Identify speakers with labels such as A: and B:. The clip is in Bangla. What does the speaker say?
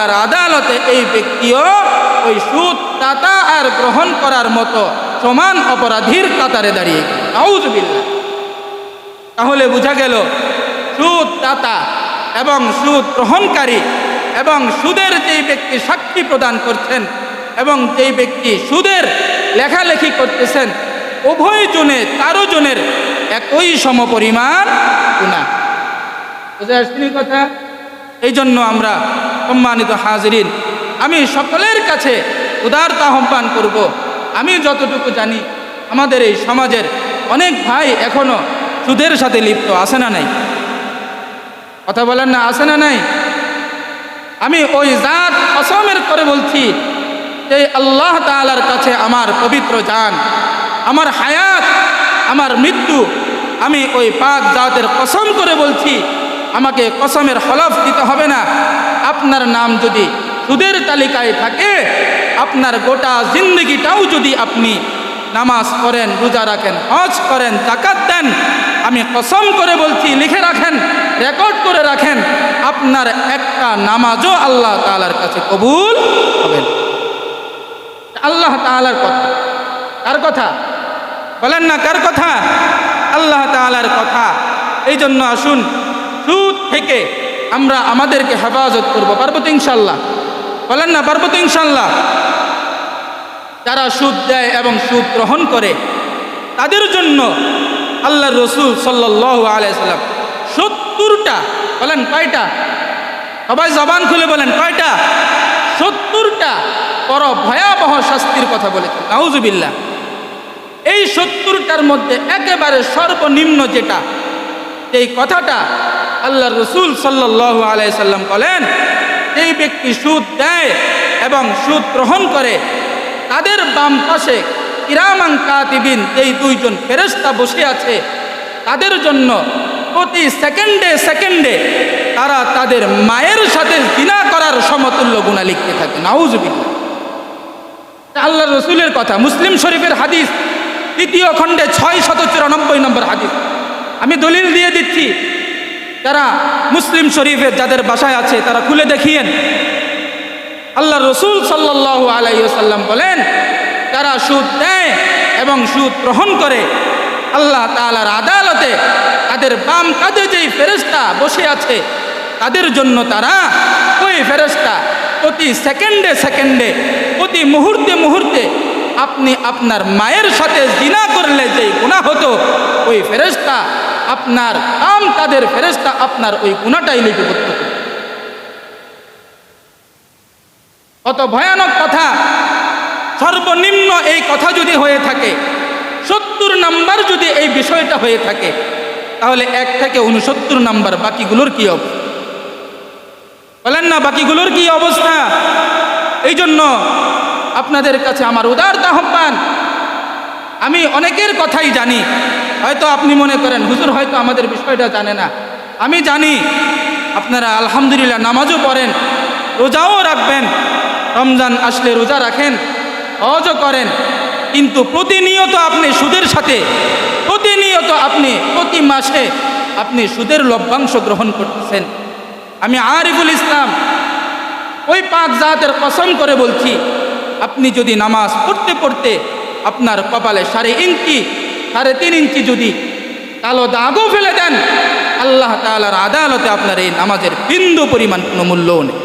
A: তালার আদালতে এই ব্যক্তিও ওই সুদ দাতা আর গ্রহণ করার মতো সমান অপরাধীর কাতারে দাঁড়িয়ে আউজবিল্লা তাহলে বোঝা গেল, সুদ দাতা এবং সুদ গ্রহণকারী এবং সুদের যেই ব্যক্তি সাক্ষী প্রদান করছেন এবং যেই ব্যক্তি সুদের লেখালেখি করতেছেন, উভয় জনে তারও জনের একই সমপরিমাণ আসছেন কথা? এই জন্য আমরা সম্মানিত হাজরিন, আমি সকলের কাছে উদারতা আহ্বান করব। আমি যতটুকু জানি, আমাদের এই সমাজের অনেক ভাই এখনও সুদের সাথে লিপ্ত, আছে না নাই? কথা বলেন না, আছে না নাই? আমি ওই জাত অসমের করে বলছি, যে আল্লাহ তাআলার কাছে আমার পবিত্র যান আমার হায়াত, আমার মৃত্যু, আমি ওই পাক জাতের কসম করে বলছি, আমাকে কসমের হলফ দিতে হবে না। আপনার নাম যদি সুদের তালিকায় থাকে, আপনার গোটা জিন্দগিটাও যদি আপনি নামাজ করেন রোজা রাখেন, হজ করেন জাকাত দেন, আমি কসম করে বলছি, লিখে রাখেন, রেকর্ড করে রাখেন, আপনার একটা নামাজও আল্লাহ তালার কাছে কবুল হবে না। আল্লাহ তাআলার কথা। কার কথা? বলেন না, কার কথা? আল্লাহ তাআলার কথা। এই জন্য আসুন, সুদ থেকে আমরা আমাদেরকে হেফাজত করব। পারব তো ইনশাল্লাহ? বলেন না, পারব তো ইনশাল্লাহ? যারা সুদ দেয় এবং সুদ গ্রহণ করে, তাদের জন্য আল্লাহ রসুল সাল্লাহ আলাইসাল্লাম সত্তরটা, বলেন কয়টা? সবাই জবান খুলে বলেন, কয়টা? সত্তরটা বড় ভয়াবহ শাস্তির কথা বলেছেন। নাউজুবিল্লাহ। এই সত্তরটার মধ্যে একেবারে সর্বনিম্ন যেটা এই কথাটা আল্লাহ রসুল সাল্লাহ আলাইসাল্লাম বলেন, এই ব্যক্তি সুদ দেয় এবং সুদ গ্রহণ করে, তাদের বাম পাশে ইরামাং কাতিবিন এই দুইজন ফেরেস্তা বসে আছে। তাদের জন্য প্রতি সেকেন্ডে সেকেন্ডে তারা তাদের মায়ের সাথে জিনা করার সমতুল্য গুণা লিখতে থাকে। নাউজবিল্লা আল্লাহ রসুলের কথা, মুসলিম শরীফের হাদিস তৃতীয় খণ্ডে ছয় শত চুরানব্বই নম্বর হাদিস। আমি দলিল দিয়ে দিচ্ছি যারা মুসলিম শরীফের যাদের বাসায় আছে, তারা খুলে দেখিয়েন। আল্লাহ রসুল সাল্লাহ আলাইসাল্লাম বলেন যারা সুদ দেয় এবং সুদ গ্রহণ করে। আল্লাহ তালার আদালতে তাদের বাম কাঁধে যেই ফেরেস্তা বসে আছে, তাদের জন্য তারা ওই ফেরেস্তা প্রতি সেকেন্ডে সেকেন্ডে, প্রতি মুহূর্তে মুহূর্তে আপনি আপনার মায়ের সাথে জিনা করলে যেই গুণা হতো, ওই ফেরেস্তা আপনার আম তাদের ফেরেস্তা আপনার ওই গুণাটাই লিপিবদ্ধ কত ভয়ানক কথা। সর্বনিম্ন এই কথা যদি হয়ে থাকে, সত্তর নাম্বার যদি এই বিষয়টা হয়ে থাকে, তাহলে এক থেকে উনসত্তর নাম্বার বাকিগুলোর কি অবস্থা? বলেন না, বাকিগুলোর কি অবস্থা? এই জন্য আপনাদের কাছে আমার উদারতা আহ্বান আমি অনেকের কথাই জানি। হয়তো আপনি মনে করেন, হুজুর হয়তো আমাদের বিষয়টা জানে না। আমি জানি, আপনারা আলহামদুলিল্লাহ নামাজও পড়েন, রোজাও রাখবেন, রমজান আসলে রোজা রাখেন, হজও করেন, কিন্তু প্রতিনিয়ত আপনি সুদের সাথে, প্রতিনিয়ত আপনি প্রতি মাসে আপনি সুদের লভ্যাংশ গ্রহণ করতেছেন। আমি আরিফুল ইসলাম, ওই পাক জাতের কসম করে বলছি, আপনি যদি নামাজ পড়তে পড়তে আপনার কপালে সাড়ে ইঞ্চি, সাড়ে তিন ইঞ্চি যদি কালো দাগও ফেলে দেন, আল্লাহ তালার আদালতে আপনার এই নামাজের বিন্দু পরিমাণ কোনো মূল্যও নেই।